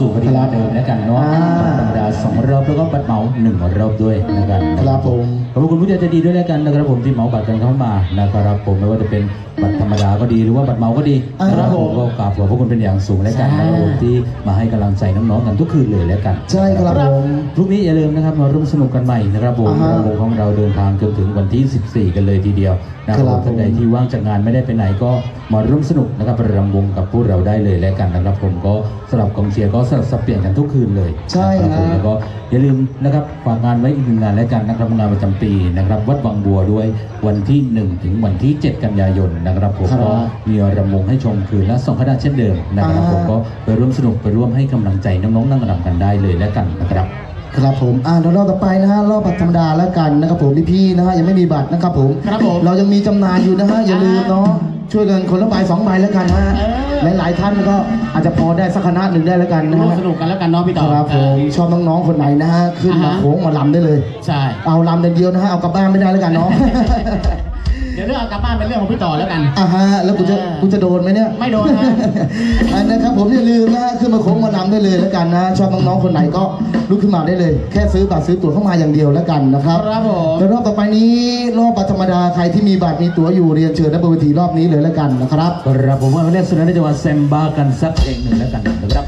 สองรอบเข้าสู่คดีเดิมแล้วกันเนาะอ่าวันธรรมดาสองรอบแล้วก็บัตรเหมาหนึ่งรอบด้วยนะครับ ครับผม ขอบคุณผู้ใจดีด้วยแล้วกันนะครับผมที่เหมาบัตรกันเข้ามานะครับผมไม่ว่าจะเป็นบัตรธรรมดาก็ดีหรือว่าบัตรเหมาก็ดีอ่านะครับผมก็กราบขอบพระคุณเป็นอย่างสูงแล้วกันนะครับผมที่มาให้กำลังใจน้องๆกันทุกคืนเลยแล้วกันใช่ครับผมพรุ่งนี้อย่าลืมนะครับมาร่วมสนุกกันใหม่นะครับผมอ่าฮะระบบของเราเดินทางจนถึงวันที่ 14 กันเลยทีเดียวนะครับครับผมท่านใดที่ว่างจากงานไม่ได้ไปไหนก็มาร่วมสนุกนะครับรำวงกับพวกเราได้เลยแล้วกันนะครับผมก็สลับกองเชียร์ก็สลับสับเปลี่ยนกันทุกคืนเลยใช่นะครับผมฮะแล้วก็อย่าลืมนะครับฝากงานไว้อีกหนึ่งงานแล้วกันนะครับงานประจำปีนะครับวัดวังบัวด้วยวันที่ 1 ถึงวันที่ 7 กันยายนนะครับผมครับก็มีรำวงให้ชมคืนละสองคณะเช่นเดิมนะครับอ่า ผมก็ไปร่วมสนุกไปร่วมให้กำลังใจน้องๆนั่งรำกันได้เลยแล้วกันนะครับ ครับผม อ่าเดี๋ยวรอบต่อไปนะฮะรอบบัตรธรรมดาแล้วกันนะครับผมพี่ๆนะฮะยังไม่มีบัตรนะครับผม ครับผมเรายังมีจำหน่ายอยู่นะฮะอย่าลืมเนาะ ช่วยกันคนละใบสองใบแล้วกันนะฮะเออหลายๆท่านก็อาจจะพอได้สักคณะหนึ่งได้แล้วกันนะร่วมฮะสนุกกันแล้วกันเนาะพี่ต่อครับผมชอบน้องๆคนไหนนะฮะขึ้นมาอ่าฮะโค้งมาลำได้เลย ใช่ เอาลำเดียวนะฮะเอากลับบ้านไม่ได้แล้วกันเนาะเดี๋ยวเรื่องเอากลับบ้านเป็นเรื่องของพี่ต่อแล้วกัน อ่าฮะแล้วกูจะเออกูจะโดนไหมเนี่ยไม่โดนฮะอันนะครับผมอย่าลืมนะฮะขึ้นมาโค้งมาลำได้เลยแล้วกันนะชอบน้องๆคนไหนก็ลุกขึ้นมาได้เลย แค่ซื้อบัตรซื้อตั๋วเข้ามาอย่างเดียวแล้วกันนะครับครับผมแล้วรอบต่อไปนี้รอบบัตรธรรมดาใครที่มีบัตรมีตั๋วอยู่เรียนเชิญณบนเวทีรอบนี้เลยแล้วกันนะครับ ครับผมว่าเล่นสุนันท์จังหวัดเซมบากันสักเพลงหนึ่งแล้วกันนะครับ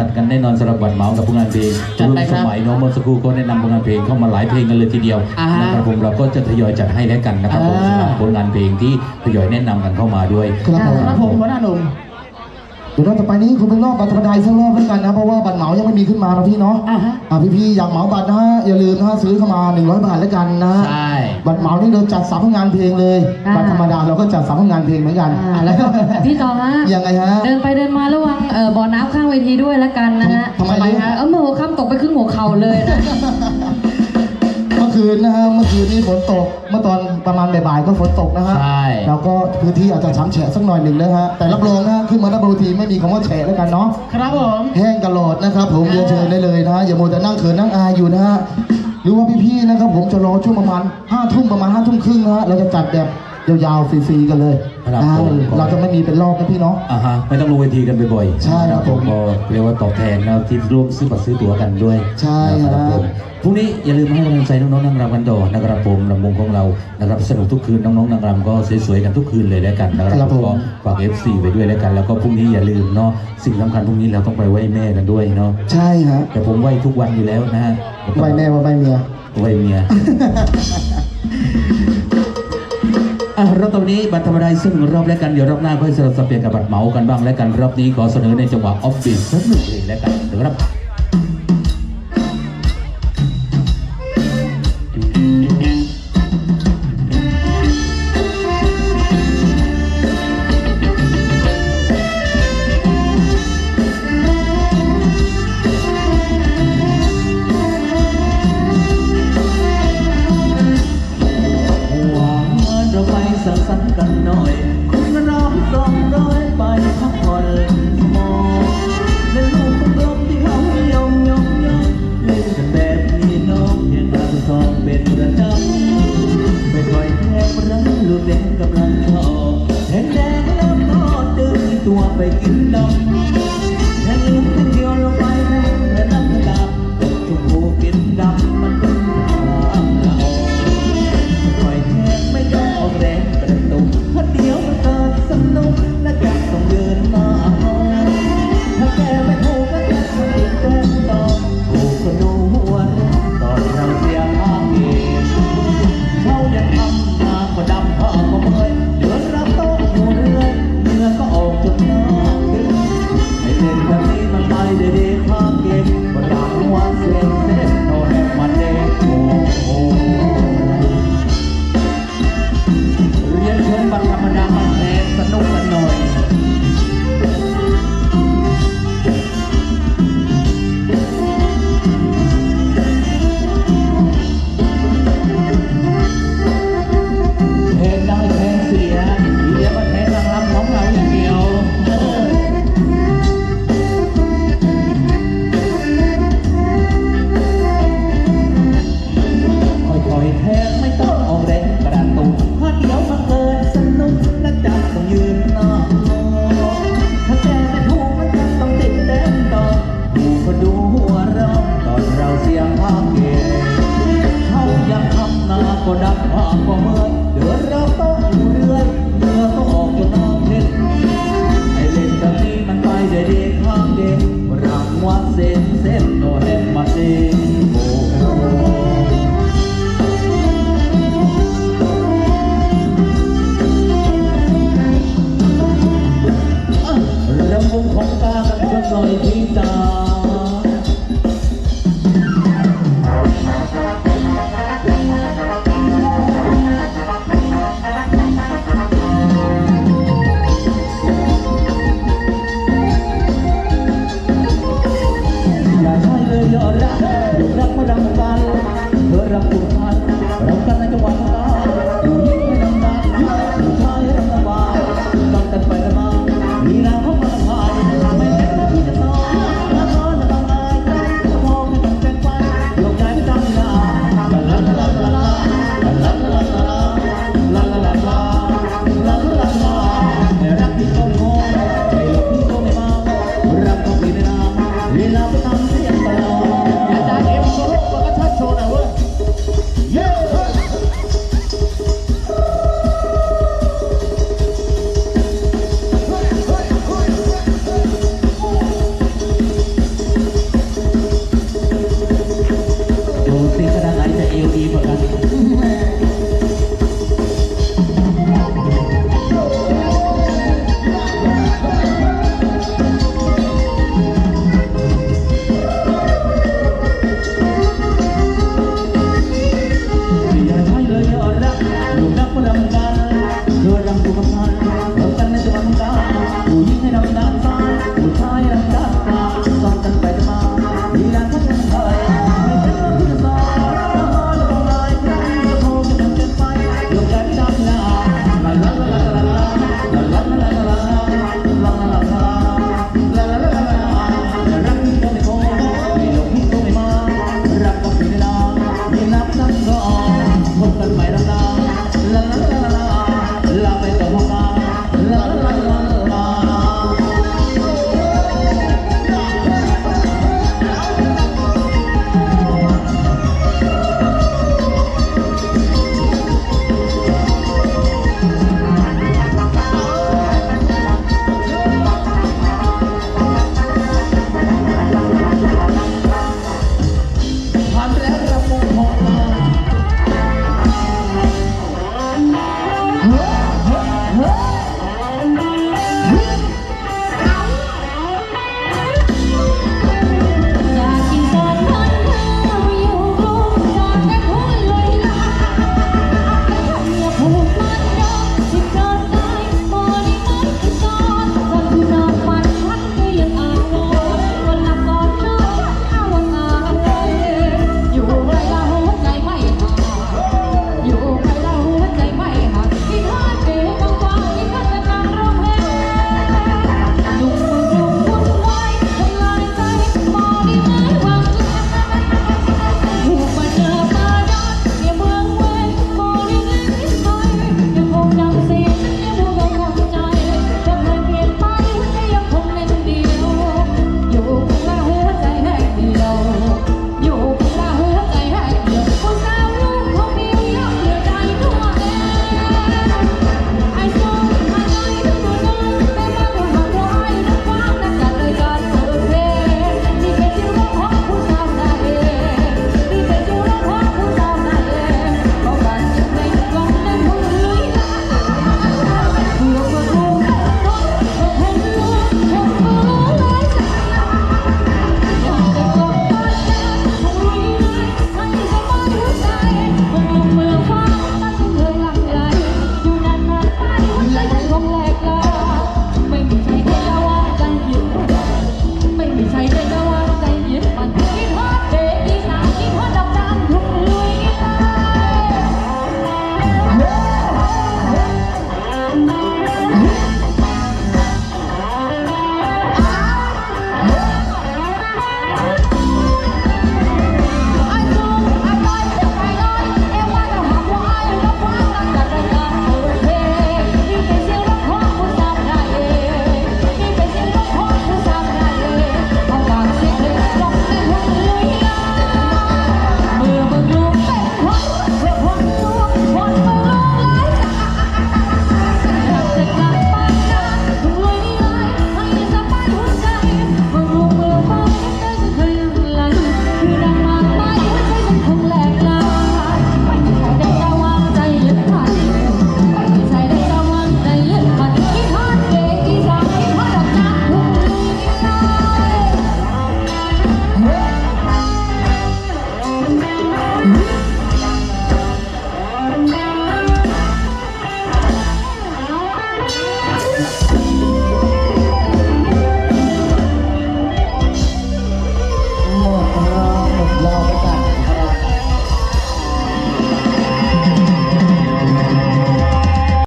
จัดกันแน่นอนสำหรับบัตรเหมากับผลงานเพลงจัดไปครับสมัยเน้องเมื่อสักครู่ก็แนะนำผลงานเพลงเข้ามาหลายเพลงกันเลยทีเดียวอ่าฮะนะครับผมเราก็จะทยอยจัดให้แล้วกันนะครับผมอ่า สำหรับผลงานเพลงที่ทยอยแนะนำกันเข้ามาด้วย ครับผม ครับผมหัวหน้าหนุ่ม เดี๋ยวรอบต่อไปนี้คุณเป็นรอบบัตรธรรมดาอีกสักรอบแล้วกันนะ เพราะว่าบัตรเหมายังไม่มีขึ้นมานะพี่เนาะอ่าฮะ อ่าพี่ๆอยากเหมาบัตรนะฮะอย่าลืมนะฮะซื้อเข้ามา 100 บาทแล้วกันนะใช่บัตรเหมานี่เราจัดสามงานเพลงเลยอ่า บัตรธรรมดาเราก็จัดสามงานเพลงเหมือนกันอ่าแล้วก็พี่ต่อฮะ ยังไงฮะ เดินไปเดินมาระวังเอ่อบ่อน้ำข้างเวทีด้วยละกันนะฮะทำไมฮะเออเมื่อหัวค่ำตกไปครึ่งหัวเข่าเลยนะเมื่อ คืนนะฮะเมื่อคืนนี้ฝนตก เมื่อตอนประมาณบ่ายๆก็ฝนตกนะฮะใช่ แล้วก็พื้นที่อาจจะช้ำแฉะสักหน่อยหนึ่งนะฮะแต่รับรองนะฮะขึ้นมาหน้าเวทีไม่มีคำว่าแฉะแล้วกันเนาะ ครับผม แห้งตลอดนะครับผมเรียนเชิญได้เลยนะฮะอย่ามัวแต่นั่งเขินนั่งอายอยู่นะฮะหรือว่าพี่ๆนะครับผมจะรอช่วงประมาณห้าทุ่มประมาณห้าทุ่มครึ่งนะฮะเราจะจัดแบบ ยาวๆฟรีๆกันเลยนะครัฮะบผมเราจะไม่มีเป็นรอบนะพี่เนาะ อ่าฮะไม่ต้องลงเวทีกันบ่อยๆใช่ครับผมก็เรียกว่าตอบแทนนะที่ร่วมซื้อบัตรซื้อตั๋วกันด้วยใช่ครับผมพรุ่งนี้อย่าลืมให้กำลังใจน้องๆนางรำกันต่อนะครับผมลำวงของเรานะครับสนุกทุกคืนน้องๆนางรำก็สวยๆกันทุกคืนเลยแล้วกันนะครับผมฝาก FC ไปด้วยแล้วกันแล้วก็พรุ่งนี้อย่าลืมเนาะสิ่งสำคัญพรุ่งนี้เราต้องไปไหว้แม่กันด้วยเนาะใช่ฮะแต่ผมไหว้ทุกวันอยู่แล้วนะฮะไหว้แม่ว่าไหวเมีย ไหว้เมีย รอบตรงนี้บัตรธรรมดาซึ่งรอบแรกกันเดี๋ยวรอบหน้าค่อยสลับสเปลี่ยนกับบัตรเหมากันบ้างและกันรอบนี้ขอเสนอในจังหวะออฟบิทสักหนึ่งเพลงและกันเดี๋ยวรับ ยอดรักรักมาดังกันเธอรักผูกพันเรากัน